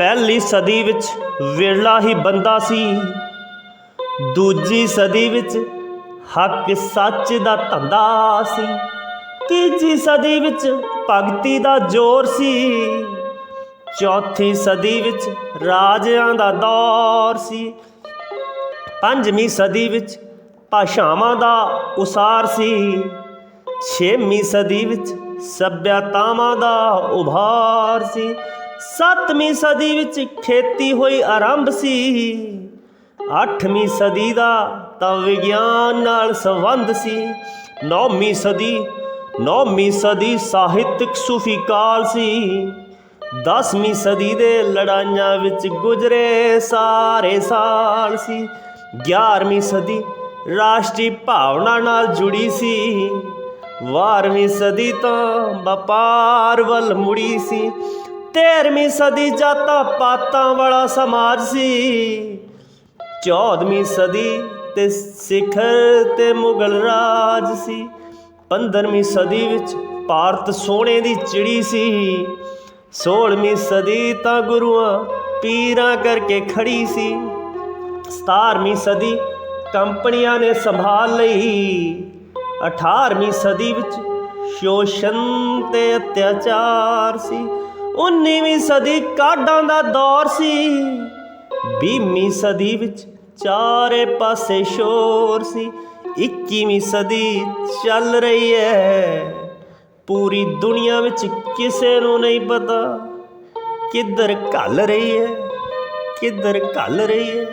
ਪਹਿਲੀ ਸਦੀ ਵਿੱਚ ਵਿਰਲਾ ਹੀ ਬੰਦਾ ਸੀ। ਦੂਜੀ ਸਦੀ ਵਿੱਚ ਹੱਕ ਸੱਚ ਦਾ ਧੰਦਾ ਸੀ। ਤੀਜੀ ਸਦੀ ਵਿੱਚ ਭਗਤੀ ਦਾ ਜ਼ੋਰ ਸੀ। ਚੌਥੀ ਸਦੀ ਵਿੱਚ ਰਾਜਿਆਂ ਦਾ ਦੌਰ ਸੀ। ਪੰਜਵੀਂ ਸਦੀ ਵਿੱਚ ਭਾਸ਼ਾਵਾਂ ਦਾ ਉਸਾਰ ਸੀ। ਛੇਵੀਂ ਸਦੀ ਵਿੱਚ ਸਭਿਅਤਾਵਾਂ ਦਾ ਉਭਾਰ ਸੀ। ਸੱਤਵੀਂ ਸਦੀ ਵਿੱਚ ਖੇਤੀ ਹੋਈ ਆਰੰਭ ਸੀ। ਅੱਠਵੀਂ ਸਦੀ ਦਾ ਤਾਂ ਵਿਗਿਆਨ ਨਾਲ ਸੰਬੰਧ ਸੀ। ਨੌਵੀਂ ਸਦੀ ਨੌਵੀਂ ਸਦੀ ਸਾਹਿਤਕ ਸੂਫੀ ਕਾਲ ਸੀ। ਦਸਵੀਂ ਸਦੀ ਦੇ ਲੜਾਈਆਂ ਵਿੱਚ ਗੁਜ਼ਰੇ ਸਾਰੇ ਸਾਲ ਸੀ। 11ਵੀਂ ਸਦੀ ਰਾਸ਼ਟਰੀ ਭਾਵਨਾ ਨਾਲ ਜੁੜੀ ਸੀ। 12ਵੀਂ ਸਦੀ ਤਾਂ ਵਪਾਰ ਵੱਲ ਮੁੜੀ ਸੀ। 13ਵੀਂ ਸਦੀ ਜਾਤਾਂ ਪਾਤਾਂ ਵਾਲਾ ਸਮਾਜ ਸੀ। 14ਵੀਂ ਸਦੀ ਤੇ ਸਿਖਰ ਤੇ ਮੁਗਲ ਰਾਜ ਸੀ। 15ਵੀਂ ਸਦੀ ਵਿੱਚ ਭਾਰਤ ਸੋਨੇ ਦੀ ਚਿੜੀ ਸੀ। 16ਵੀਂ ਸਦੀ ਤਾਂ ਗੁਰੂਆਂ ਪੀਰਾਂ ਕਰਕੇ ਖੜੀ ਸੀ। 17ਵੀਂ ਸਦੀ ਕੰਪਨੀਆਂ ਨੇ ਸੰਭਾਲ ਲਈ। 18ਵੀਂ ਸਦੀ ਵਿੱਚ ਸ਼ੋਸ਼ਣ ਤੇ ਅਤਿਆਚਾਰ ਸੀ। 19ਵੀਂ ਸਦੀ ਕਾਢਾਂ ਦਾ ਦੌਰ ਸੀ। 20ਵੀਂ ਸਦੀ ਵਿੱਚ ਚਾਰੇ ਪਾਸੇ ਸ਼ੋਰ ਸੀ। 21ਵੀਂ ਸਦੀ ਚੱਲ ਰਹੀ ਹੈ ਪੂਰੀ ਦੁਨੀਆ ਵਿੱਚ ਕਿਸੇ ਨੂੰ ਨਹੀਂ ਪਤਾ ਕਿੱਧਰ ਘੱਲ ਰਹੀ ਹੈ ਕਿੱਧਰ ਘੱਲ ਰਹੀ ਹੈ